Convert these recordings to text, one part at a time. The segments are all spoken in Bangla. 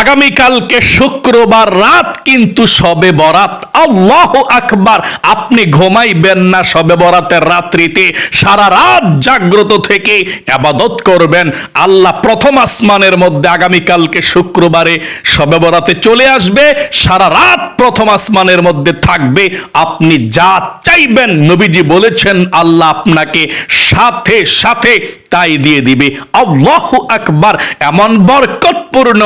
আগামীকালকে শুক্রবার, রাত কিন্তু সবে বরাত। আল্লাহ আকবার। আপনি ঘুমাইবেন না সবে বরাতের রাত্রিতে। সারা রাত জাগ্রত থেকে আবাদত করবেন। আল্লাহ প্রথম আসমানের মধ্যে আগামীকালকে শুক্রবারে সবে বরাতে চলে আসবে। সারা রাত প্রথম আসমানের মধ্যে থাকবে। আপনি যা চাইবেন, নবীজি বলেছেন, আল্লাহ আপনাকে সাথে সাথে তাই দিয়ে দিবে। আল্লাহ আকবার। এমন বরকতপূর্ণ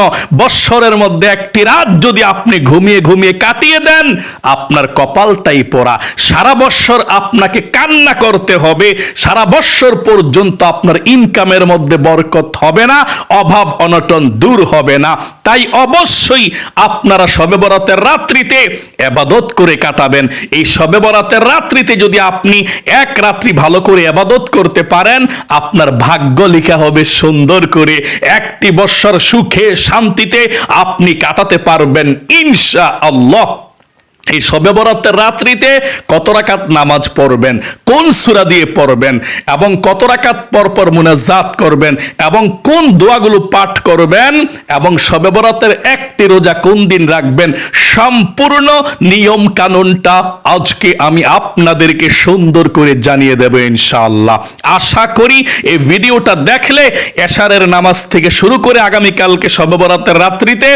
বৎসরের মধ্যে একটি রাত যদি আপনি ঘুমিয়ে ঘুমিয়ে কাটিয়ে দেন, আপনার কপালটাই পড়া। সারা বৎসর আপনাকে কান্না করতে হবে, সারা বৎসর পর্যন্ত আপনার ইনকামের মধ্যে বরকত হবে না, অভাব অনটন দূর হবে না। তাই অবশ্যই আপনারা সবে বরাতের রাত্রিতে এবাদত করে কাটাবেন। এই সবে বরাতের রাত্রিতে যদি আপনি এক রাত্রি ভালো করে এবাদত করতে পারেন, আপনার ভাগ্য লেখা হবে সুন্দর করে। একটি বৎসর সুখে শান্তিতে আপনি কাটাতে পারবেন ইনশা আল্লাহ এই সবে বরাতের রাত্রিতে কত রাকাত নামাজ পড়বেন? কোন সূরা দিয়ে পড়বেন? এবং কত রাকাত পরপর মুনাজাত করবেন? এবং কোন দোয়াগুলো পাঠ করবেন? এবং সবে বরাতের একটি রোজা কোন দিন রাখবেন? সম্পূর্ণ নিয়ম কানুনটা আজকে আমি আপনাদেরকে সুন্দর করে জানিয়ে দেব ইনশাআল্লাহ। আশা করি এই ভিডিওটা দেখলে এশারের নামাজ থেকে শুরু করে আগামীকালকে সবে বরাতের রাত্রিতে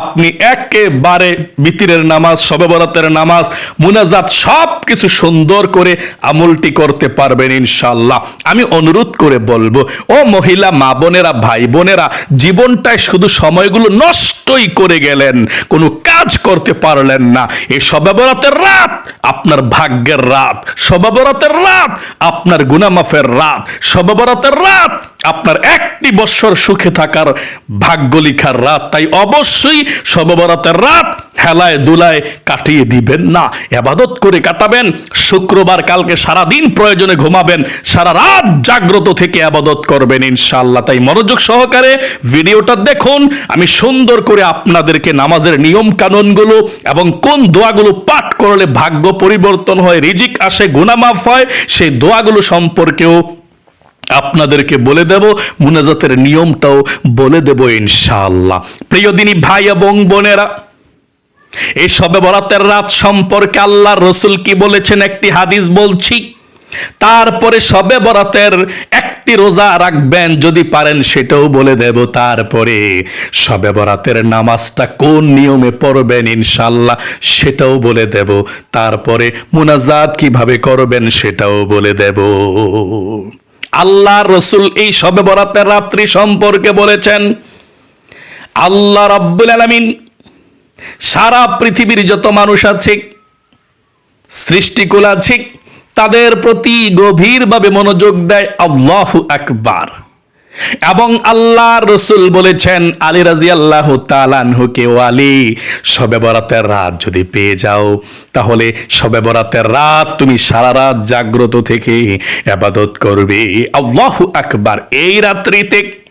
আপনি একেবারে বিতিরের নামাজ সবে বরাতের নামাজ, মুনাজাত সব কিছু সুন্দর করে আমলটি করতে পারবেন ইনশাল্লাহ আমি অনুরোধ করে বলব, ও মহিলা, মা বোনেরা, ভাই বোনেরা, জীবনটায় শুধু সময়গুলো নষ্টই করে গেলেন, কোনো কাজ করতে পারলেন না। এই সবে বরাতের রাত আপনার ভাগ্যের রাত সবে বরাতের রাত আপনার গুনামাফের রাত সবে বরাতের রাত আপনার একটি বৎসর সুখে থাকার ভাগ্য লিখার রাত। তাই অবশ্যই সববরাতের রাত হেলায় দুলায় কাটিয়ে দিবেন না। এবাদত করে কাটাবেন, শুক্রবার কালকে সারা দিন প্রয়োজনে ঘুমাবেন, সারা রাত জাগ্রত থেকে আবাদত করবেন ইনশাআল্লাহ। তাই মনোযোগ সহকারে ভিডিওটা দেখুন, আমি সুন্দর করে আপনাদেরকে নামাজের নিয়ম কানুনগুলো এবং কোন দোয়াগুলো পাঠ করলে ভাগ্য পরিবর্তন হয়, রিজিক আসে, গুনামাফ হয়, সেই দোয়াগুলো সম্পর্কেও আপনাদেরকে বলে দেব, মুনাজাতের নিয়মটাও বলে দেব ইনশাআল্লাহ। প্রিয় দিনী ভাই এবং বোনেরা এই সবে বরাতের রাত সম্পর্কে আল্লাহ রসুল কি বলেছেন একটি হাদিস বলছি। তারপরে সবে বরাতের একটি রোজা রাখবেন, যদি পারেন সেটাও বলে দেব। তারপরে সবে বরাতের নামাজটা কোন নিয়মে পড়বেন ইনশাল্লাহ সেটাও বলে দেব। তারপরে মুনাজাত কীভাবে করবেন সেটাও বলে দেব। আল্লাহ রসুল এই সবে বরাতের রাত্রি সম্পর্কে বলেছেন, আল্লাহ রাব্বুল আলামিন সারা পৃথিবীর যত মানুষ আছে, সৃষ্টিকুল আছে তাদের প্রতি গভীরভাবে মনোযোগ দেয় আল্লাহ আকবার। এবং আল্লাহ রসুল বলেছেন, আলী রাজি আল্লাহ তালানহুকে আলী সবে বরাতের রাত যদি পেয়ে যাও, তাহলে সবে বরাতের রাত তুমি সারা রাত জাগ্রত থেকে আবাদত করবে। আল্লাহ আকবার। এই রাত্রিতে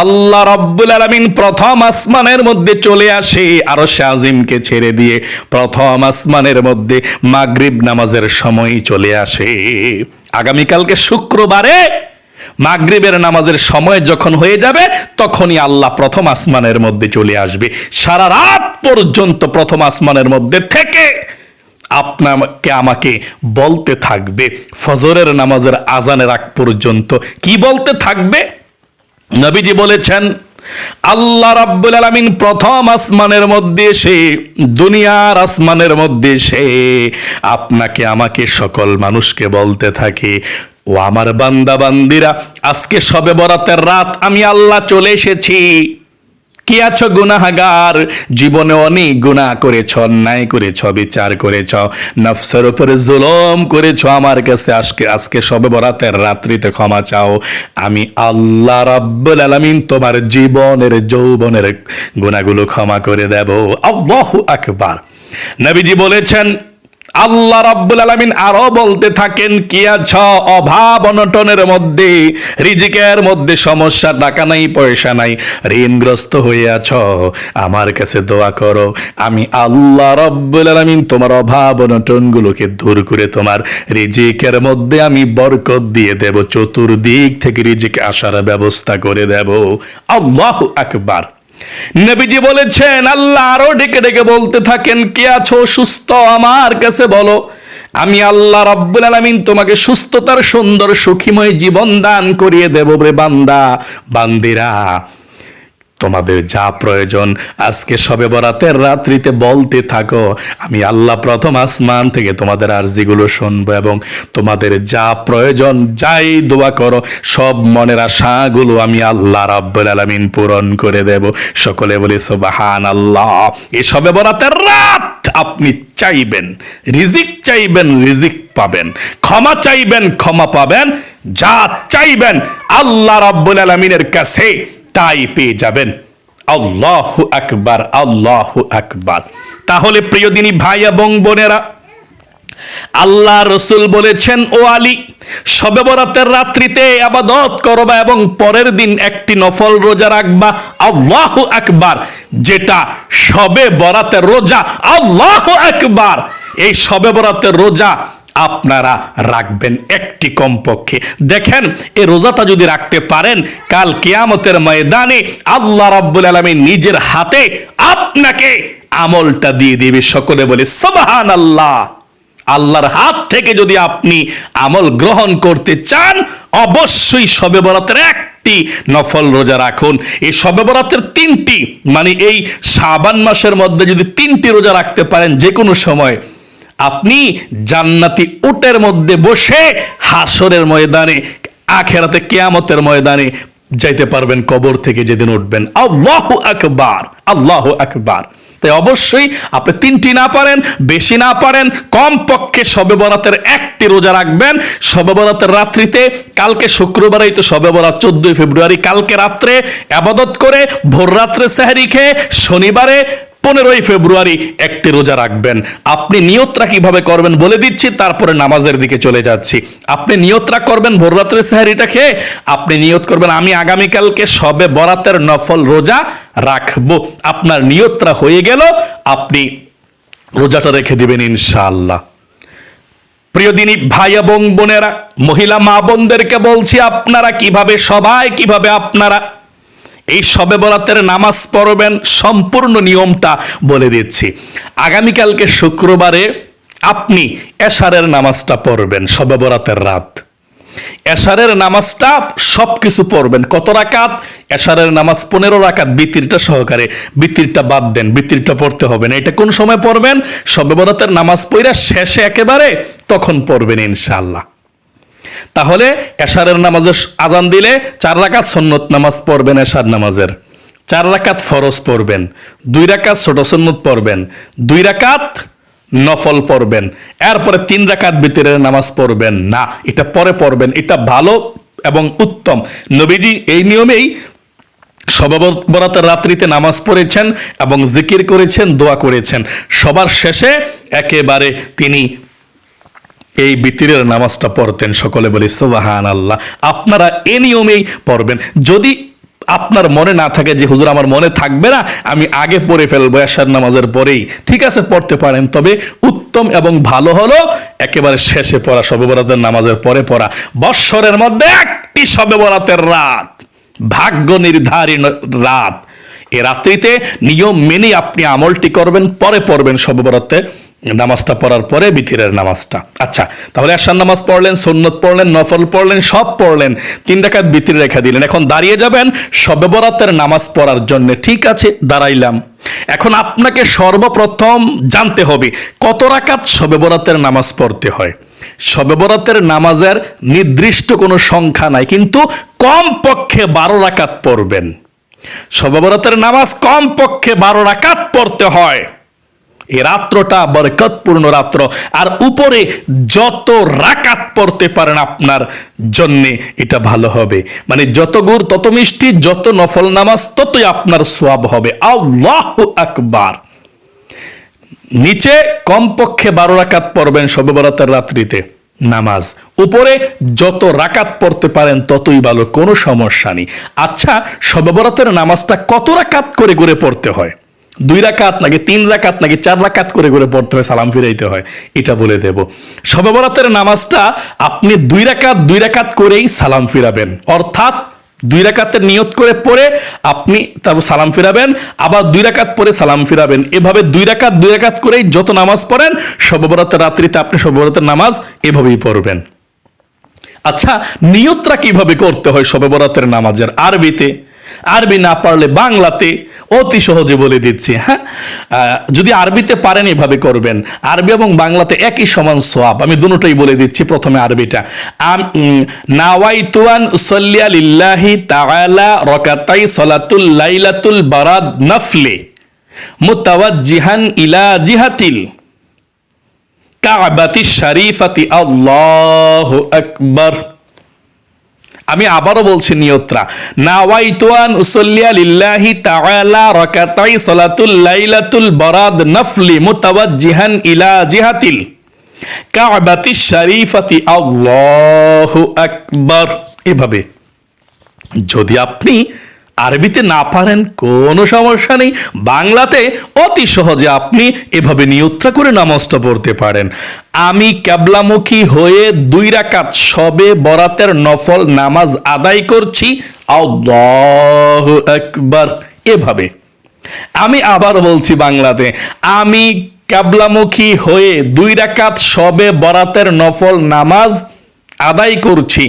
আল্লাহ রব্বুল আলমিন প্রথম আসমানের মধ্যে চলে আসে আরও শাজিমকে ছেড়ে দিয়ে প্রথম আসমানের মধ্যে মাগরিব নামাজের সময় চলে আসে। আগামীকালকে শুক্রবারে মাগরিবের নামাজের সময় যখন হয়ে যাবে, তখনই আল্লাহ প্রথম আসমানের মধ্যে চলে আসবে। সারা রাত পর্যন্ত প্রথম আসমানের মধ্যে থেকে আপনাকে, আমাকে বলতে থাকবে। ফজরের নামাজের আজানের আগ পর্যন্ত কি বলতে থাকবে? নবীজি বলেছেন, আল্লাহ রাব্বুল আলামিন প্রথম আসমানের মধ্যে সে দুনিয়ার আসমানের মধ্যে সে আপনাকে আমাকে সকল মানুষকে বলতে থাকে, ও আমার বান্দা বান্দিরা, আজকে সবে বরাতের রাত আমি আল্লাহ চলে এসেছি। কি আছো গুনাহাগার? জীবনে অনেক গুনাহ করেছ, অন্যায় করেছ, বিচার করেছ, নফসের উপরে জুলম করেছ। আমার কাছে আজকে আজকে সবে বরাতের রাত্রিতে ক্ষমা চাও। আমি আল্লাহ রাব্বুল আলামিন তোমার জীবনের, যৌবনের গুনাহগুলো ক্ষমা করে দেব। আল্লাহু আকবার। নবীজি বলেছেন আল্লাহ রাব্বুল আলামিন আরও বলতে থাকেন কি আছ অভাব অনটনের মধ্যে, রিজিকের মধ্যে সমস্যা, টাকা নাই, পয়সা নাই, ঋণগ্রস্ত হয়ে আছ, আমার কাছে দোয়া করো, আমি আল্লাহ রাব্বুল আলামিন তোমার অভাব অনটনগুলোকে দূর করে তোমার রিজিকের মধ্যে আমি বরকত দিয়ে দেব, চতুর্দিক থেকে রিজিক আসার ব্যবস্থা করে দেব। আল্লাহু আকবার। নবীজি বলেছেন, আল্লাহ আরও ডেকে ডেকে বলতে থাকেন, কে আছো সুস্থ? আমার কাছে বলো। আমি আল্লাহ রাব্বুল আলামিন তোমাকে সুস্থতার সুন্দর সুখীময় জীবন দান করিয়ে দেব রে বান্দা। বান্দিরা তোমাদের যা প্রয়োজন, আজকে সবে বরাতের রাত্রিতে বলতে থাকো। আমি আল্লাহ প্রথম আসমান থেকে তোমাদের আরজিগুলো শুনব এবং তোমাদের যা প্রয়োজন, যাই দোয়া করো, সব মনের আশাগুলো আমি আল্লাহ রাব্বুল আলামিন পূরণ করে দেব। সকলে বলি সুবাহান আল্লাহ এই সবে বরাতের রাত আপনি চাইবেন, রিজিক চাইবেন, রিজিক পাবেন। ক্ষমা চাইবেন, ক্ষমা পাবেন, যা চাইবেন আল্লাহ রাব্বুল আলামিনের কাছে। তাই পেয়ে যাবেন। আল্লাহ আকবার আল্লাহ আকবার। তাহলে প্রিয় দিনী ভাই এবং বোনেরা, আল্লাহ রসুল বলেছেন, ও আলী, সবে বরাতের রাত্রিতে আবাদত করবা এবং পরের দিন একটি নফল রোজা রাখবা। আল্লাহ আকবার, যেটা সবে বরাতের রোজা। আল্লাহ আকবার, এই সবে বরাতের রোজা আপনারা রাখবেন একটি কমপক্ষে। দেখেন এই রোজাটা যদি রাখতে পারেন, কাল কেয়ামতের ময়দানে আল্লাহ রাব্বুল আলামিন নিজের হাতে আপনাকে আমলটা দিয়ে দিবে। সকলে বলে সুবহান আল্লাহ আল্লাহর হাত থেকে যদি আপনি আমল গ্রহণ করতে চান, অবশ্যই সবে বরাতের একটি নফল রোজা রাখুন। এই সবে বরাতের তিনটি মানে এই শাবান মাসের মধ্যে যদি তিনটি রোজা রাখতে পারেন যে কোনো সময় আপনি জান্নাতি উটের মধ্যে বসে হাসরের ময়দানে, আখেরাতে কেয়ামতের ময়দানে যাইতে পারবেন, কবর থেকে যেদিন উঠবেন। আল্লাহ আকবার আল্লাহ আকবার। তাই অবশ্যই আপনি তিনটি না পারেন, বেশি না পারেন কম পক্ষে সবে বরাতের একটি রোজা রাখবেন। সবে বরাতের রাত্রিতে, কালকে শুক্রবারেই তো সবে বরাত, চোদ্দই ফেব্রুয়ারি কালকে রাত্রে আবাদত করে ভোর রাত্রে সেহারি খেয়ে শনিবারে পনেরোই ফেব্রুয়ারি একটি রোজা রাখবেন। আপনি নিয়তরা কীভাবে করবেন বলে দিচ্ছি, তারপরে নামাজের দিকে চলে যাচ্ছি। আপনি নিয়তরা করবেন ভোররাত্রে সাহারিটা খেয়ে, আপনি নিয়ত করবেন আমি আগামীকালকে সবে বরাতের নফল রোজা রাখব। আপনার নিয়তরা হয়ে গেল, আপনি রোজাটা রেখে দিবেন ইনশাআল্লাহ। প্রিয় দিনী, ভাই এবং বোনেরা, মহিলা মা বোনদেরকে বলছি, আপনারা কীভাবে, সবাই কীভাবে আপনারা এই সবে বরাতের নামাজ পড়বেন, সম্পূর্ণ নিয়মটা বলে দিচ্ছি। আগামীকালকে শুক্রবারে আপনি এশারের নামাজটা পড়বেন, সবে বরাতের রাত। এশারের নামাজটা সব কিছু পড়বেন। কত রাকাত? এশারের নামাজ পনেরো রাকাত, বিতিরটা সহকারে। বিতিরটা বাদ দেন, বিতিরটা পড়তে হবে না। এটা কোন সময় পড়বেন? সবে বরাতের নামাজ পড়া শেষে একেবারে তখন পড়বেন ইনশাআল্লাহ। তাহলে এশারের নামাজের আজান দিলে চার রাকাত সন্নত নামাজ পড়বেন এশার নামাজের। চার রাকাত ফরজ পড়বেন, দুই রাকাত ছোট সন্নত পড়বেন, দুই রাকাত নফল পড়বেন, এরপরে তিন রাকাত ভিতরের নামাজ পড়বেন। না, এটা পরে পড়বেন, এটা ভালো এবং উত্তম। নবীজি এই নিয়মেই সবাবত বরাতের রাত্রিতে নামাজ পড়েছেন এবং জিকির করেছেন, দোয়া করেছেন। সবার শেষে একেবারে তিনি এই বিতিরের নামাজটা পড়তেন সকলে বলি সুবাহান আল্লাহ আপনারা এ নিয়মেই পড়বেন। যদি আপনার মনে না থাকে যে, হুজুর, আমার মনে থাকবে না, আমি আগে পড়ে ফেলব এশার নামাজের পরেই। ঠিক আছে, পড়তে পারেন। তবে উত্তম এবং ভালো হলো একেবারে শেষে পড়া সবে বরাতের নামাজের পরে পড়া। বৎসরের মধ্যে একটি সবে বরাতের রাত, ভাগ্য নির্ধারণ রাত। এ রাত্রিতে নিয়ম মেনে আপনি আমলটি করবেন, পরে পড়বেন সবে বরাতে নামাজটা পড়ার পরে বিতিরের নামাজটা। আচ্ছা তাহলে আসার নামাজ পড়লেন, সন্নত পড়লেন, নফল পড়লেন, সব পড়লেন, তিন রাকাত বিতির রেখা দিলেন। এখন দাঁড়িয়ে যাবেন, সবে বরাতের নামাজ পড়ার জন্য। ঠিক আছে, দাঁড়াইলাম। এখন আপনাকে সর্বপ্রথম জানতে হবে, কত রাকাত সবে বরাতের নামাজ পড়তে হয়? সবে বরাতের নামাজের নির্দিষ্ট কোনো সংখ্যা নাই, কিন্তু কম পক্ষে বারো রাকাত পড়বেন। সবে বরাতের নামাজ কম পক্ষে বারো রাকাত পড়তে হয়। এই রাত্রটা বরকতপূর্ণ রাত্র। আর উপরে যত রাকাত পড়তে পারেন আপনার জন্যে এটা ভালো হবে। মানে যত গুড়, তত মিষ্টি, যত নফল নামাজ, ততই আপনার সোয়াব হবে। আল্লাহ আকবার। নিচে কমপক্ষে বারো রাকাত পড়বেন বরাতের রাত্রিতে নামাজ। উপরে যত রাকাত পড়তে পারেন, ততই ভালো, কোনো সমস্যা নেই। আচ্ছা বরাতের নামাজটা কত রাকাত করে করে পড়তে হয়? দুই রাকাত নাকি তিন রাকাত নাকি চার রাকাত করে করে পড়তে সালাম ফিরাইতে হয়, এটা বলে দেব। শবে বরাতের নামাজটা আপনি দুই রাকাত দুই রাকাত করেই সালাম ফিরাবেন। অর্থাৎ দুই রাকাতের নিয়ত করে পড়ে আপনি তারপর সালাম ফিরাবেন, আবার দুই রাকাত পরে সালাম ফিরাবেন। এভাবে দুই রাকাত দুই রাকাত করেই যত নামাজ পড়েন সর্ববরাতের রাত্রিতে আপনি সর্ববরাতের নামাজ এভাবেই পড়বেন। আচ্ছা নিয়তটা কীভাবে করতে হয় শবে বরাতের নামাজের আরবিতে? আরবি না পারলে বাংলাতে অতি সহজে বলে দিচ্ছি হ্যাঁ? যদি আরবিতে পারেন এভাবে করবেন। আরবি এবং বাংলাতে একই সমান সোয়াব আমি দুটোই বলে দিচ্ছি প্রথমে আরবিটা। নাওয়াইতুয়ান লিল্লাহি তাআলা রকাতাই সলাতুল লাইলাতুল বারাদ নফলে মুতাওয়াজ্জিহান ইলা জিহাতিল কাবাতি শরীফাতি আল্লাহু আকবার। আমি আবারও বলছি নিয়ত্রা। নাওয়াইতুয়ান উসল্লিয়া লিল্লাহি তাআলা রাকাতাই সালাতুল লাইলাতুল বারাদ নফলি মুতাওয়াজ্জিহান ইলা জিহাতিল কাবাতি শরীফাতি। আল্লাহু আকবার। এভাবে যদি আপনি আরবিতে না পারেন কোনো সমস্যা নেই। বাংলাতে অতি সহজে আপনি এভাবে নিয়ত্রা করে নামাজটা পড়তে পারেন। আমি ক্যাবলামুখী হয়ে দুই রাকাত সবে বরাতের নফল নামাজ আদায় করছি। একবার এভাবে। আমি আবার বলছি বাংলাতে, আমি ক্যাবলামুখী হয়ে দুই রাকাত সবে বরাতের নফল নামাজ আদায় করছি।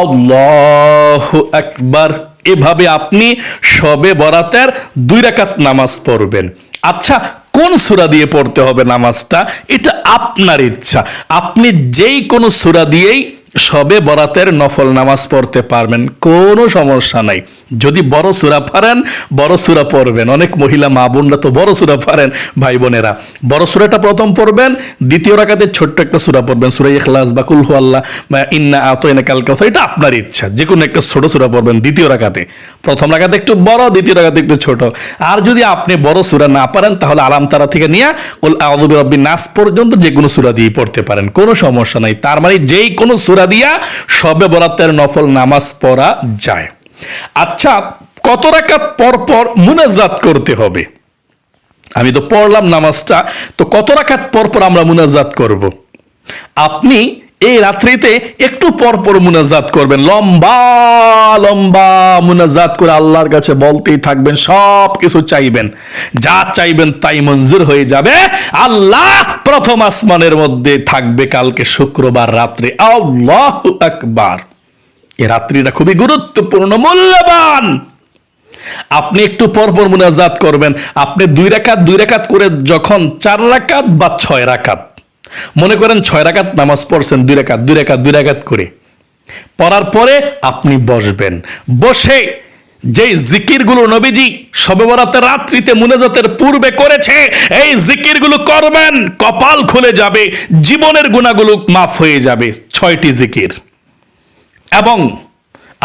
আল্লাহ একবার এভাবে আপনি সবে বরাতের দুই রাকাত নামাজ পড়বেন। আচ্ছা কোন সুরা দিয়ে পড়তে হবে নামাজটা? এটা আপনার ইচ্ছা। আপনি যেই কোনো সুরা দিয়েই সবে বরাতের নফল নামাজ পড়তে পারবেন, কোনো সমস্যা নাই। যদি বড় সুরা পারেন, বড় সুরা পড়বেন। অনেক মহিলা, মা বোনরা তো বড় সুরা পারেন, ভাই বোনেরা। বড় সুরাটা প্রথম পড়বেন, দ্বিতীয় রাকাতে ছোট্ট একটা সুরা পড়বেন, সুরা ইখলাস বা কুলহু আল্লাহ বা ইন্না আতো এনে কাল কথা এটা আপনার ইচ্ছা। যে কোনো একটা ছোট সুরা পড়বেন দ্বিতীয় রাকাতে। প্রথম রাকাতে একটু বড়, দ্বিতীয় রাকাতে একটু ছোট। আর যদি আপনি বড় সুরা না পারেন, তাহলে আলাম তারা থেকে নিয়ে ওল রব্বি নাস পর্যন্ত যে কোনো সুরা দিয়ে পড়তে পারেন, কোনো সমস্যা নাই। তার মানে যেই কোনো সুরা দিয়া সবে বরাতের নফল নামাজ পড়া যায়। আচ্ছা কত রাকাত পরপর পর মুনাজাত করতে হবে? আমি তো পড়লাম নামাজটা, তো কত রাকাত পর পর আমরা মুনাজাত করব? আপনি এই রাত্রিতে একটু পরপর পর মুনাজাত করবেন। লম্বা লম্বা মুনাজাত করে আল্লাহর কাছে বলতেই থাকবেন সব কিছু চাইবেন। যা চাইবেন তাই মঞ্জুর হয়ে যাবে। আল্লাহ প্রথম আসমানের মধ্যে থাকবে কালকে শুক্রবার রাত্রে। আল্লাহ আকবার। এ রাত্রিটা খুবই গুরুত্বপূর্ণ, মূল্যবান। আপনি একটু পর পর মুনাজাত করবেন। আপনি দুই রাকাত দুই রাকাত করে যখন চার রাকাত বা ছয় রাকাত মনে করেন ছয় রাকাত নামাজ পড়ছেন, দুই রাকাত দুই রাকাত দুই রাকাত করে। পড়ার পরে আপনি বসবেন। বসে যেই জিকিরগুলো নবীজি সবে বরাতের রাত্রিতে মুনাজাতের পূর্বে করেছে, এই জিকিরগুলো করবেন, কপাল খুলে যাবে, জীবনের গুণাগুলো মাফ হয়ে যাবে, ছয়টি জিকির। এবং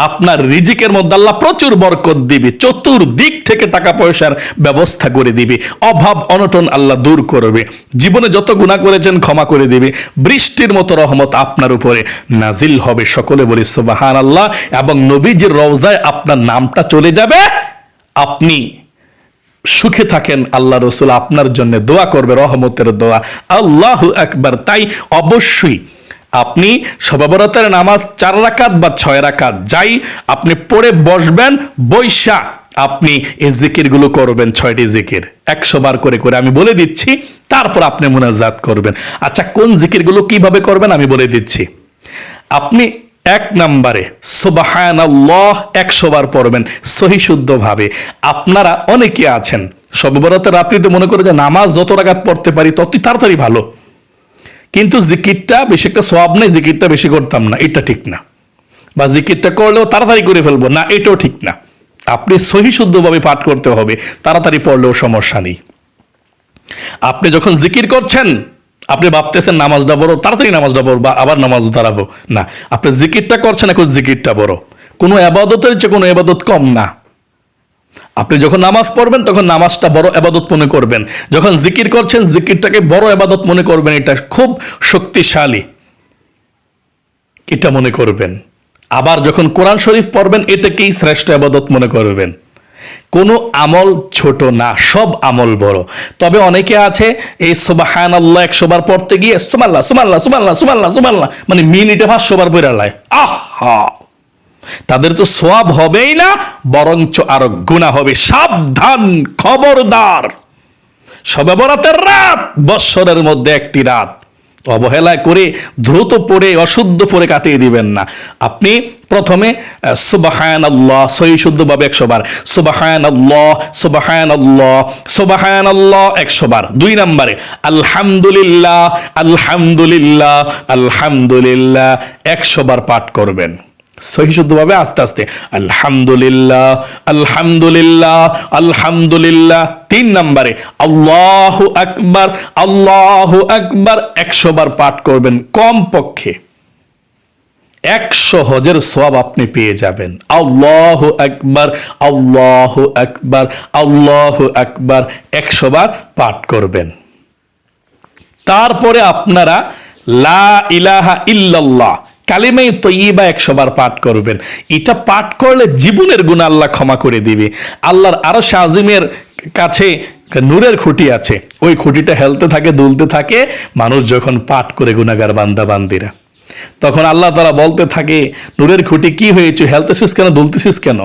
আপনার রিজিকের মধ্যে আল্লাহ প্রচুর বরকত দিবে, চতুর্দিক থেকে টাকা পয়সার ব্যবস্থা করে দিবে, অভাব অনটন আল্লাহ দূর করবে, জীবনে যত গুণা করেছেন ক্ষমা করে দিবে, বৃষ্টির মতো রহমত আপনার উপরে নাজিল হবে সকলে বলি সুবাহান আল্লাহ এবং নবীজির রওজায় আপনার নামটা চলে যাবে, আপনি সুখে থাকেন, আল্লাহ রসুল আপনার জন্য দোয়া করবে, রহমতের দোয়া, আল্লাহ একবার তাই অবশ্যই আপনি সবাবরতের নামাজ চার রাকাত বা ছয় রাকাত যাই আপনি পড়ে বসবেন, বৈশা আপনি এই জিকিরগুলো করবেন, ছয়টি জিকির। একশো বার করে করে আমি বলে দিচ্ছি, তারপর আপনি মুনাজাত করবেন। আচ্ছা কোন জিকিরগুলো কীভাবে করবেন আমি বলে দিচ্ছি। আপনি এক নম্বরে সুবাহানাল্লাহ একশো বার পড়বেন, সহি শুদ্ধভাবে। আপনারা অনেকে আছেন সর্ববরতের রাত্রিতে মনে করে যে নামাজ যত রাগাত পড়তে পারি ততই তাড়াতাড়ি ভালো। কিন্তু জিকিরটা বেশি একটা সব নেই, জিকিরটা বেশি করতাম না, এটা ঠিক না। বা জিকিরটা করলেও তাড়াতাড়ি করে ফেলব, না, এটাও ঠিক না। আপনি সহি শুদ্ধভাবে পাঠ করতে হবে, তাড়াতাড়ি পড়লেও সমস্যা নেই। আপনি যখন জিকির করছেন, আপনি ভাবতেছেন নামাজটা বড় তাড়াতাড়ি নামাজটা বড় বা আবার নামাজ দাঁড়াবো। না, আপনি জিকিরটা করছেন, এখন জিকিরটা বড় কোনো আবাদতের চেয়ে কোনো আবাদত কম না। আপনি যখন নামাজ পড়বেন, তখন নামাজটা বড় আবাদত মনে করবেন। যখন জিকির করছেন, জিকিরটাকে বড় আবাদত মনে করবেন। এটা খুব শক্তিশালী। এটা মনে করবেন। আবার যখন কোরআন শরীফ পড়বেন, এটাকেই শ্রেষ্ঠ আবাদত মনে করবেন। কোনো আমল ছোট না, সব আমল বড়। তবে অনেকে আছে, এই সুবাহান আল্লাহ একশো বার পড়তে গিয়ে, সুমাল্লাহ সুমাল্লাহ সুমাল্লাহ সুমাল্লাহ সুমাল্লাহ মানে মিনিটে পাঁচশো বার বইরালায় আহা! তাদের তো সোয়াব হবেই না, বরঞ্চ আরও গুণা হবে। সাবধান, খবরদার। সবে বরাতের রাত, বৎসরের মধ্যে একটি রাত। অবহেলায় করে, দ্রুত পড়ে, অশুদ্ধ পরে কাটিয়ে দিবেন না। আপনি প্রথমে সুবাহান আল্লাহ সহি শুদ্ধভাবে একশো বার। সুবাহান আল্লাহ সুবাহান আল্লাহ সুবাহান আল্লাহ একশো বার। দুই নম্বরে, আলহামদুলিল্লাহ আলহামদুলিল্লাহ আলহামদুলিল্লাহ, একশো বার পাঠ করবেন। সহি আস্তে আস্তে, আলহামদুলিল্লাহ আলহামদুলিল্লাহ আলহামদুলিল্লাহ, তিন নম্বরে, আল্লাহ আকবার আল্লাহ আকবার, একশো বার পাঠ করবেন কম পক্ষে একশো হজের সব আপনি পেয়ে যাবেন। আল্লাহ আকবার আল্লাহ আকবার আল্লাহ আকবার, একশো বার পাঠ করবেন। তারপরে আপনারা লা ইলাহা ইল্লাল্লাহ কালিমাই তৈবা একশো বার পাঠ করবেন। এটা পাঠ করলে জীবনের গুণ আল্লাহ ক্ষমা করে দিবে। আল্লাহর আরও আজিমের কাছে নূরের খুঁটি আছে। ওই খুঁটিটা হেলতে থাকে, দুলতে থাকে। মানুষ যখন পাঠ করে গুনাগার বান্দা বান্দিরা। তখন আল্লাহ তারা বলতে থাকে, নূরের খুঁটি কি হয়েছে? হেলতেছিস কেন? দুলতেছিস কেন?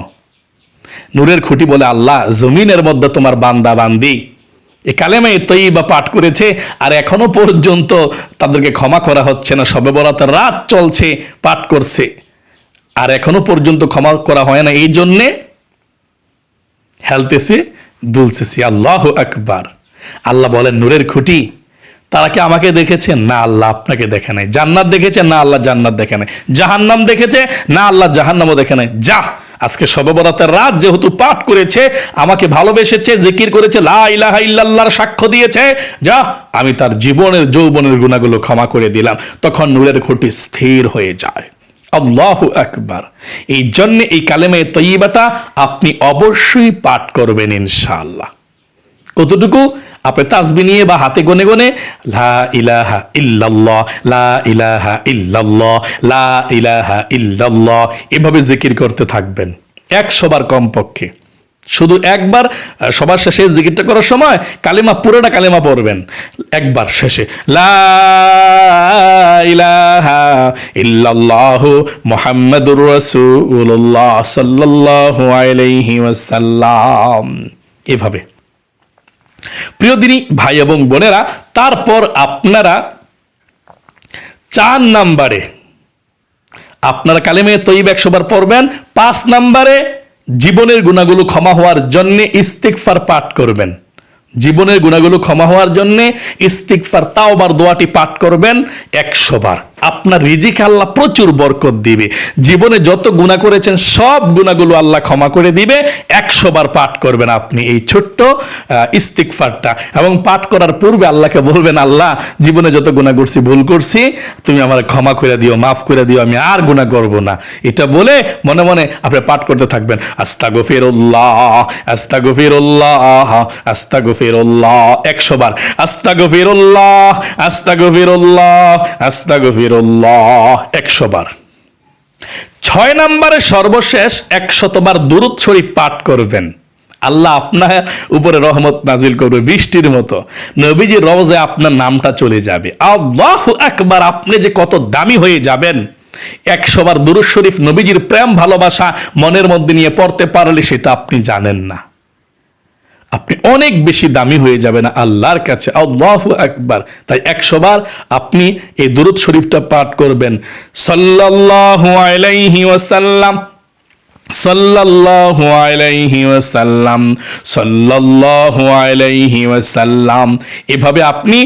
নূরের খুঁটি বলে, আল্লাহ, জমিনের মধ্যে তোমার বান্দা বান্দি। এ কালেমে তৈবা পাঠ করেছে, আর এখনও পর্যন্ত তাদেরকে ক্ষমা করা হচ্ছে না। সবে বরাত রাত চলছে, পাঠ করছে। আর এখনও পর্যন্ত ক্ষমা করা হয় না। এই জন্যে হেলতেছে দুলতেছি আল্লাহ আকবার। আল্লাহ বলেন, নূরের খুঁটি, তারা কি আমাকে দেখেছে? না, আল্লাহ আপনাকে দেখে নাই। জান্নাত দেখেছে, না, আল্লাহ জান্নাত দেখে নাই। জাহান্নাম দেখেছে, না, আল্লাহ জাহান্নামও দেখে নাই। যা আজকে সববরাতের রাত যেহেতু পাঠ করেছে, আমাকে ভালোবেসেছে, জিকির করেছে, লা ইলাহা সাক্ষ্য দিয়েছে, যা আমি তার জীবনের যৌবনের গুণাগুলো ক্ষমা করে দিলাম। তখন নূরের খুঁটি স্থির হয়ে যায়। এই জন্য এই কালেমে তৈবাটা আপনি অবশ্যই পাঠ করবেন ইনশাআল্লাহ। কতটুকু? আপনি তাসবি নিয়ে বা হাতে গনে গনে, লা ইলাহা ইল্লাল্লাহ, লা ইলাহা ইল্লাল্লাহ, লা ইলাহা ইল্লাল্লাহ, এভাবে জিকির করতে থাকবেন। একশো বার কমপক্ষে। শুধু একবার সবার শেষে জিকিরটা করার সময় কালিমা, পুরোটা কালিমা পড়বেন। একবার শেষে ইলাহা ইল্লাল্লাহ মুহাম্মাদুর রাসূলুল্লাহ সাল্লাল্লাহু আলাইহি ওয়াসাল্লাম। এভাবে। প্রিয় দিনী ভাই এবং বোনেরা, তারপর আপনারা চার নাম্বারে, আপনারা কালেমে তৈব একশো বার পড়বেন, পাঁচ নাম্বারে জীবনের গুণাগুলো ক্ষমা হওয়ার জন্য ইস্তিকফার পাঠ করবেন। জীবনের গুণাগুলো ক্ষমা হওয়ার জন্য ইস্তিকফার তাওবার, দোয়াটি পাঠ করবেন একশো বার আপনার রিজিক আল্লাহ প্রচুর বরকত দিবে। জীবনে যত গুণা করেছেন, সব গুণাগুলো আল্লাহ ক্ষমা করে দিবে। একশো বার পাঠ করবেন আপনি এই ছোট্ট ইস্তিকফারটা এবং পাঠ করার পূর্বে আল্লাহকে বলবেন, আল্লাহ, জীবনে যত গুণা করছি, ভুল করছি, তুমি আমার ক্ষমা করে দিও, মাফ করে দিও, আমি আর গুণা করব না। এটা বলে মনে মনে আপনি পাঠ করতে থাকবেন। আস্তা গফিরুল্লাহ আস্তা গফিরুল্লাহ আস্তা গফিরুল্লাহ একশো বার। আস্তা গফিরুল্লাহ আস্তা গফিরুল্লাহ আস্তা গফিরুল্লাহ একশো বার। ছয় নম্বরে সর্বশেষ একশতবার দুরুদ শরীফ পাঠ করবেন। আল্লাহ আপনার উপরে রহমত নাজিল করবে বৃষ্টির মতো। নবীজি রওজে আপনার নামটা চলে যাবে। আল্লাহ একবার আপনি যে কত দামি হয়ে যাবেন। একশোবার দুরুদ শরীফ নবীজির প্রেম, ভালোবাসা মনের মধ্যে নিয়ে পড়তে পারলে সেটা আপনি জানেন না। আপনি অনেক বেশি দামি হয়ে যাবেন আল্লাহর কাছে। আল্লাহ একবার তাই একশো বার আপনি এই দুরুদ শরীফটা পাঠ করবেন। আলাইহি ওয়াসাল্লাম এভাবে আপনি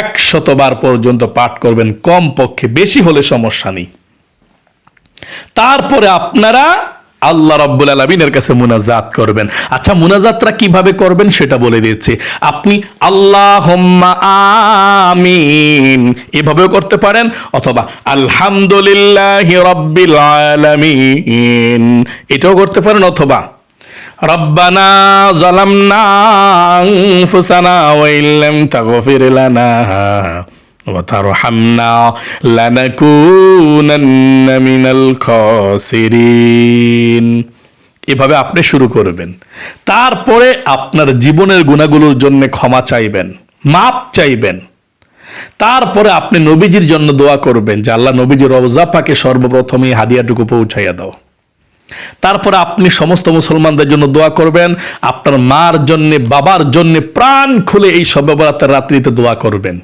এক শতবার পর্যন্ত পাঠ করবেন কম পক্ষে বেশি হলে সমস্যা নেই। তারপরে আপনারা আল্লাহ রব্বুল আলমিনের কাছে মুনাজাত করবেন। আচ্ছা মুনাজাতটা কীভাবে করবেন সেটা বলে দিচ্ছি আপনি আল্লাহ আমিন, এভাবেও করতে পারেন, অথবা আলহামদুলিল্লাহ রব্বিল আলামিন, এটাও করতে পারেন, অথবা রব্বানা জালামনা আনফুসানা ওয়া ইল্লাম তাগফির লানা وترحمنا لنكونن من الخاسرين এভাবে আপনি শুরু করবেন তারপরে আপনার জীবনের গুণাগুলোর জন্য ক্ষমা চাইবেন মাপ চাইবেন তারপরে আপনি নবীজির জন্য দোয়া করবেন যে আল্লাহ নবীজির রওজা পাকে সর্বপ্রথমে এই হাদিয়াটুকু পৌঁছাইয়া দাও তারপরে আপনি সমস্ত মুসলমানদের জন্য দোয়া করবেন আপনার মার জন্য বাবার জন্য প্রাণ খুলে এই সবে বরাতের রাত্রিতে দোয়া করবেন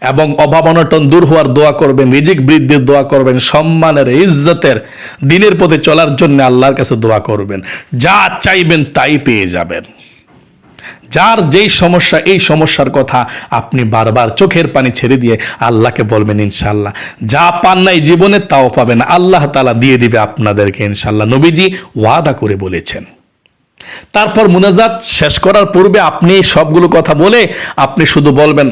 এবং অভাব অনটন দূর হওয়ার দোয়া করবেন, রিজিক বৃদ্ধির দোয়া করবেন, সম্মানের, ইজ্জতের দিনের পথে চলার জন্য আল্লাহর কাছে দোয়া করবেন। যা চাইবেন তাই পেয়ে যাবেন। যার যেই সমস্যা, এই সমস্যার কথা আপনি বারবার চোখের পানি ছেড়ে দিয়ে আল্লাহকে বলবেন ইনশাল্লাহ যা পান নাই জীবনে তাও পাবেন। আল্লাহ তালা দিয়ে দিবে আপনাদেরকে ইনশাল্লাহ নবীজি ওয়াদা করে বলেছেন। তারপর মুনাজাত শেষ করার পূর্বে আপনি সবগুলো কথা বলে আপনি শুধু বলবেন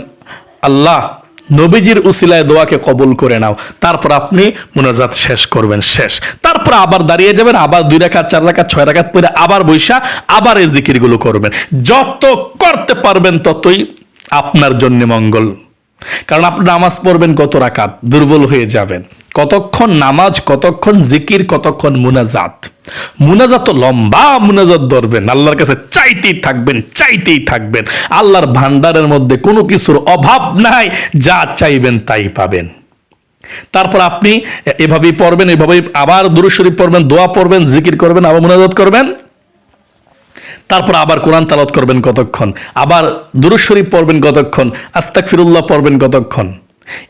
আল্লাহ নবীজির উসিলায় দোয়াকে কবুল করে নাও। তারপর আপনি মোনাজাত শেষ করবেন, শেষ। তারপর আবার দাঁড়িয়ে যাবেন, আবার দুই রাখাত চার রাখাত ছয় রাখাত পরে আবার বৈশা, আবার এই জিকিরগুলো করবেন। যত করতে পারবেন ততই আপনার জন্য মঙ্গল। কারণ আপনি নামাজ পড়বেন কত রাকাত? দুর্বল হয়ে যাবেন। কতক্ষণ নামাজ, কতক্ষণ জিকির, কতক্ষণ মুনাজাত। মুনাজাত লম্বা, মুনাজাত ধরবেন। আল্লাহর কাছে চাইতেই থাকবেন চাইতেই থাকবেন। আল্লাহর ভান্ডারের মধ্যে কোনো কিছুর অভাব নাই, যা চাইবেন তাই পাবেন। তারপর আপনি এভাবেই পড়বেন, এভাবেই আবার দুরুশরীফ পড়বেন, দোয়া পড়বেন, জিকির করবেন, আবার মুনাজাত করবেন। তারপর আবার কোরআন তালাত করবেন কতক্ষণ? আবার দুরুদ শরীফ পড়বেন কতক্ষণ? আস্তাক ফিরুল্লাহ পড়বেন কতক্ষণ?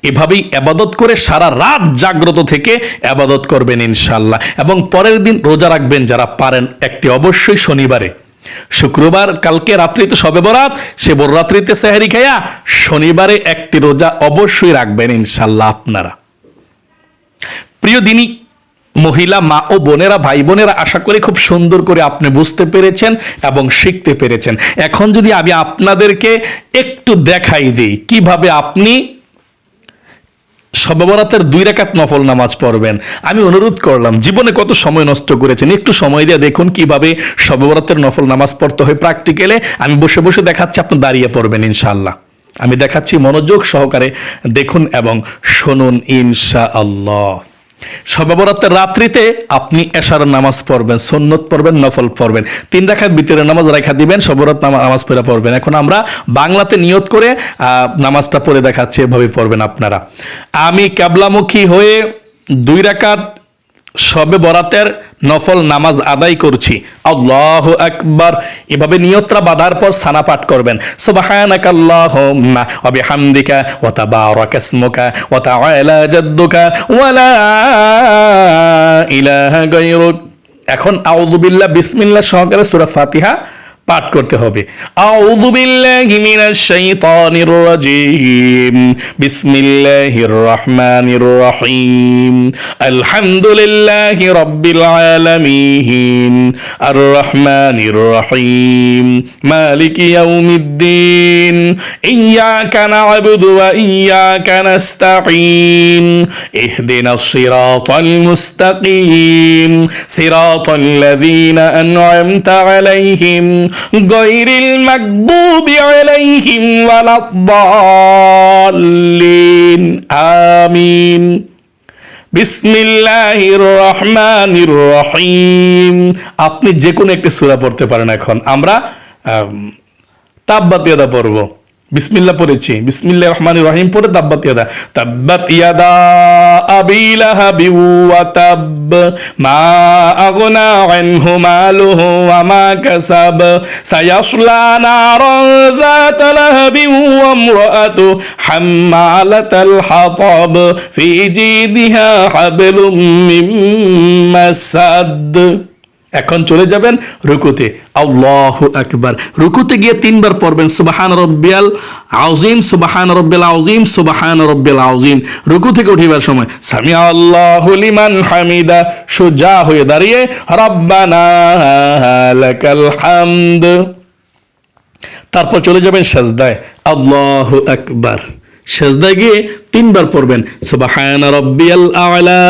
এভাবেই আবাদত করে সারা রাত জাগ্রত থেকে আবাদত করবেন ইনশাল্লাহ এবং পরের দিন রোজা রাখবেন যারা পারেন একটি অবশ্যই শনিবারে। শুক্রবার, কালকে রাত্রি তো সবে বরাত সে বড় রাত্রিতে সেহারি খাইয়া শনিবারে একটি রোজা অবশ্যই রাখবেন ইনশাল্লাহ আপনারা। প্রিয় দিনী, মহিলা, মা ও বোনেরা, ভাই বোনেরা, আশা করি খুব সুন্দর করে আপনি বুঝতে পেরেছেন এবং শিখতে পেরেছেন। এখন যদি আমি আপনাদেরকে একটু দেখাই দিই, কীভাবে আপনি সববরাতের দুই রেখাত নফল নামাজ পড়বেন। আমি অনুরোধ করলাম, জীবনে কত সময় নষ্ট করেছেন? একটু সময় দিয়ে দেখুন কীভাবে সবাবরাতের নফল নামাজ পড়তে হয়। প্র্যাকটিক্যালে আমি বসে বসে দেখাচ্ছি, আপনি দাঁড়িয়ে পড়বেন ইনশাআল্লাহ। আমি দেখাচ্ছি মনোযোগ সহকারে দেখুন এবং শুনুন ইনশা আল্লাহ সবাবরাতের রাত্রিতে আপনি এশার নামাজ পড়বেন, সন্নত পড়বেন, নফল পড়বেন। তিন রেখার ভিতরে নামাজ রেখা দিবেন সবরাত নামাজ পড়ে পড়বেন। এখন আমরা বাংলাতে নিয়ত করে নামাজটা পড়ে দেখাচ্ছি, এভাবে পড়বেন আপনারা। আমি ক্যাবলামুখী হয়ে দুই রাকাত সবে বরাতের নফল নামাজ আদায় করছি। আল্লাহ আকবার। এভাবে নিয়ত্রা বাঁধার পর সানা পাঠ করবেন। ইলাহা এখন আউযু বিল্লাহ বিসমিল্লাহ সহকারে সূরা ফাতিহা পাঠ করতে হবে। আউযু বিল্লাহি মিনাশ শাইতানির রাজিম। বিসমিল্লাহির রহমানির রহিম। আলহামদুলিল্লাহি রাব্বিল আলামিন। আর রহমানির রহিম। মালিকি ইয়াউমিদ্দিন। ইয়াকা না'বুদু ওয়া ইয়াকা নাস্তাঈন। ইহদিনাস সিরাতাল মুস্তাকিম। সিরাতাল লাযীনা আন'আমতা আলাইহিম। গায়রিল মাগদুবি আলাইহিম ওয়ালাদ-দাল্লিন আমিন বিসমিল্লাহির রহমানির রহিম আপনি যে কোনো একটি সূরা পড়তে পারেন এখন। আমরা তাব্বাতিয়াদা পড়ব বিসমিল্লা পড়েছি। বিসমিল্লা রহমান রহিম পরে তাব্বাত ইয়াদা। তাব্বাত ইয়াদা আবি লাহাবি ওয়া মা আগনা আনহু মালুহু ওয়া মা কাসাব। সায়াসলা নারান যাত লাহাবি ওয়া ইমরাতু হাম্মালাতাল হাতাব। ফি জিদিহা হাবলুম মিন মাসাদ। এখন চলে যাবেন রুকুতে। আল্লাহ আকবার। রুকুতে গিয়ে তিনবার পড়বেন, সুবাহান রব্বিয়াল আউজিম সুবাহান রব্বিল আউজিম সুবাহান রব্বিল আউজিম রুকু থেকে উঠিবার সময় সামি আল্লাহ লিমান হামিদা, সোজা হয়ে দাঁড়িয়ে, রব্বানা হামদ। তারপর চলে যাবেন সাজদায়, আল্লাহ আকবার। সাজদায় গিয়ে তিনবার পড়বেন, সুবাহান রব্বিয়াল আলা,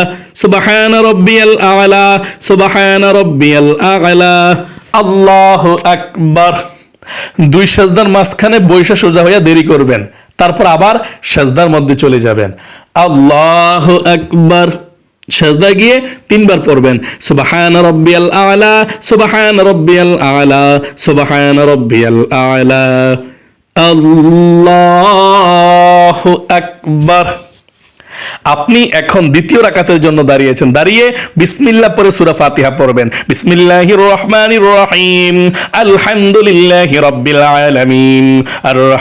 সুবাহান রব্বিয়াল আলা, সুবাহান রব্বিয়াল আলা। আল্লাহ আকবার। দুই সাজদার মাঝখানে বৈশা সোজা হইয়া দেরি করবেন, তারপর আবার সেজদার মধ্যে চলে যাবেন। আল্লাহ আকবার। সেজদা গিয়ে তিনবার পড়বেন, সুবাহান রব্বিয়াল আলা, সুবাহান রব্বিয়াল আলা, সুবাহান রব্বিয়াল আলা। আল্লাহু আকবার। আপনি এখন দ্বিতীয় রাকাতের জন্য দাঁড়িয়েছেন। দাঁড়িয়ে বিসমিল্লাহ পরে সূরা ফাতিহা পড়বেন। রহিম। রাব্বিল আলামিন। আর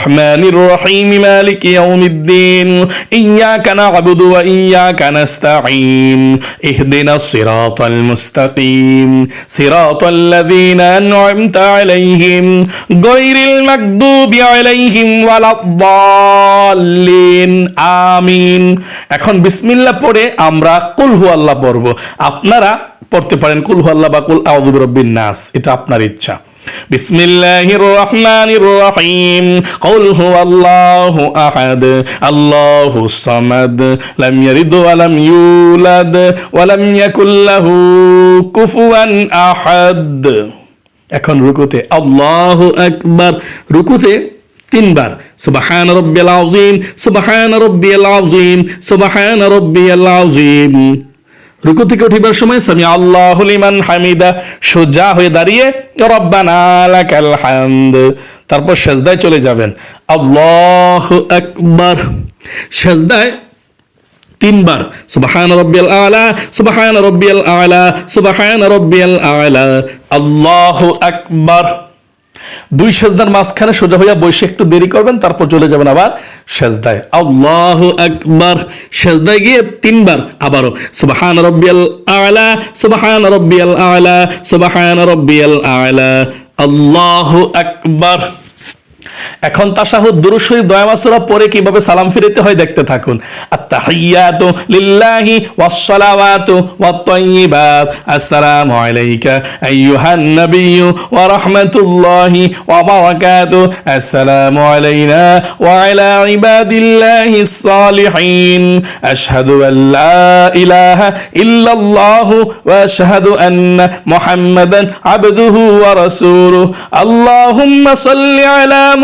রহিম, মালিকি ইয়াউমিদ্দিন। ইয়াকা না'বুদু ওয়া ইয়াকা নাস্তাঈন। ইহদিনাস সিরাতাল মুস্তাকিম। সিরাতাল্লাযীনা আন'আমতা আলাইহিম। গায়রিল মাগদুবি আলাইহিম ওয়ালাদ-দাল্লিন। আমিন। এখন বিসমিল্লাহ পড়ে আমরা কুল হু আল্লাহ পড়ব। আপনারা পড়তে পারেন কুল হু আল্লাহ বা কুল আউযু নাস, এটা আপনার ইচ্ছা। রহিম, কুল হু আল্লাহু আহাদ আল্লাহুস সামাদ, লাম ইয়ালিদ ওয়া লাম ইউলাদ, ওয়া লাম ইয়াকুল লাহু কুফুয়ান আহাদ। এখন রুকুতে আল্লাহু আকবার, রুকুতে তিনবার। সুবহান রব্বিয়াল আযীম, সুবহান রব্বিয়াল আযীম, সুবহান রব্বিয়াল আযীম। রুকু থেকে উঠিবার সময় সামি আল্লাহু লিমান হামিদা, সোজা হয়ে দাঁড়িয়ে, রব্বানা লাকাল হামদ। তারপর সেজদায় চলে যাবেন। আল্লাহু আকবার। সেজদায় তিনবার। সুবহান রব্বিয়াল আলা, সুবহান রব্বিয়াল আলা, সুবহান রব্বিয়াল আলা। আল্লাহু আকবার। দুই সেজদার মাঝখানে সোজা হইয়া বসে একটু দেরি করবেন, তারপর চলে যাবেন আবার সেজদায়। আল্লাহ একবার সেজদায় গিয়ে তিনবার আবারও, সুবাহান রব্বিয়াল আলা, সুবাহান রব্বিয়াল আলা, সুবাহান রব্বিয়াল আয়লা আল্লাহ আকবার। এখন তাশাহুদ, দুরূদ শরীফ, দয়া মাসুরা পরে কীভাবে সালাম ফিরাতে হয় দেখতে থাকুন। আত্তাহিয়াতু লিল্লাহি ওয়াস সালাওয়াতু ওয়াত তাইয়্যিবাত আসসালামু আলাইকা আইয়ুহান নাবিয়্যু ওয়া রাহমাতুল্লাহি ওয়া বারাকাতু। আসসালামু আলাইনা ওয়া আলা ইবাদিল্লাহিস সালিহিন আশহাদু আন লা ইলাহা ইল্লাল্লাহু ওয়া আশহাদু আন্না মুহাম্মাদান আবদুহু ওয়া রাসূলুহু। আল্লাহুম্মা সাল্লি আলা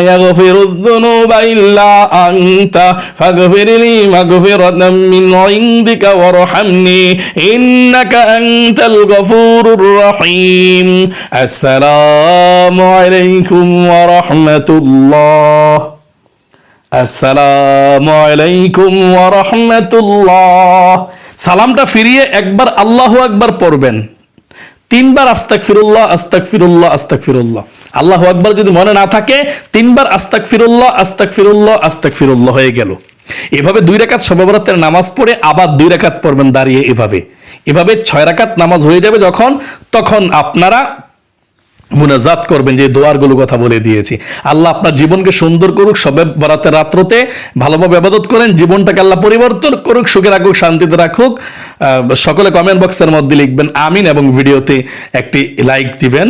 يغفر الذنوب إلا أنت فاغفر لي مغفرة من عندك وارحمني إنك أنت الغفور الرحيم السلام عليكم ورحمة الله আসসালামু আলাইকুম ওয়া রাহমাতুল্লাহ সালামটা ফিরিয়ে একবার আল্লাহু আকবার পড়বেন তিনবার আস্তাক ফিরুল্লাহ আস্তাক ফিরুল্লাহ আস্তাক ফিরুল্লাহ আল্লাহু আকবার যদি মনে না থাকে, তিনবার আস্তাক ফিরুল্লাহ আস্তাক ফিরুল্লাহ আস্তাক ফিরুল্লাহ হয়ে গেল। এভাবে দুই রাকাত সবাবরাতের নামাজ পড়ে আবার দুই রাকাত পড়বেন দাঁড়িয়ে এভাবে। এভাবে ছয় রাকাত নামাজ হয়ে যাবে যখন, তখন আপনারা মুনাজাত করবেন যে দোয়ারগুলো কথা বলে দিয়েছি। আল্লাহ আপনার জীবনকে সুন্দর করুক, সবে বরাতের রাত্রতে ভালোভাবে আবাদত করেন, জীবনটাকে আল্লাহ পরিবর্তন করুক সুখে রাখুক শান্তিতে রাখুক। সকলে কমেন্ট বক্সের মধ্যে লিখবেন আমিন এবং ভিডিওতে একটি লাইক দিবেন।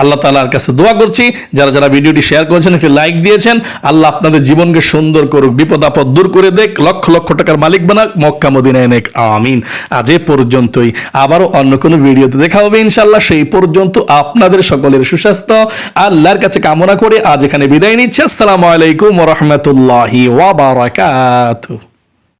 আল্লাহ তালার কাছে দোয়া করছি। যারা যারা ভিডিওটি শেয়ার করেছেন, একটি লাইক দিয়েছেন, আল্লাহ আপনাদের জীবনকে সুন্দর করুক, বিপদ আপদ দূর করে দেখ, লক্ষ লক্ষ টাকার মালিক বানাক, মক্কা, মদিনায় নেক, আমিন। আজ এ পর্যন্তই। আবারও অন্য কোনো ভিডিওতে দেখা হবে ইনশাল্লাহ সেই পর্যন্ত আপনাদের সকলের সুস্বাস্থ্য, আল্লাহর কাছে কামনা করে আজ এখানে বিদায় নিচ্ছে। আসসালামু আলাইকুম রহমতুল্লাহি ওয়া বারাকাতুহু।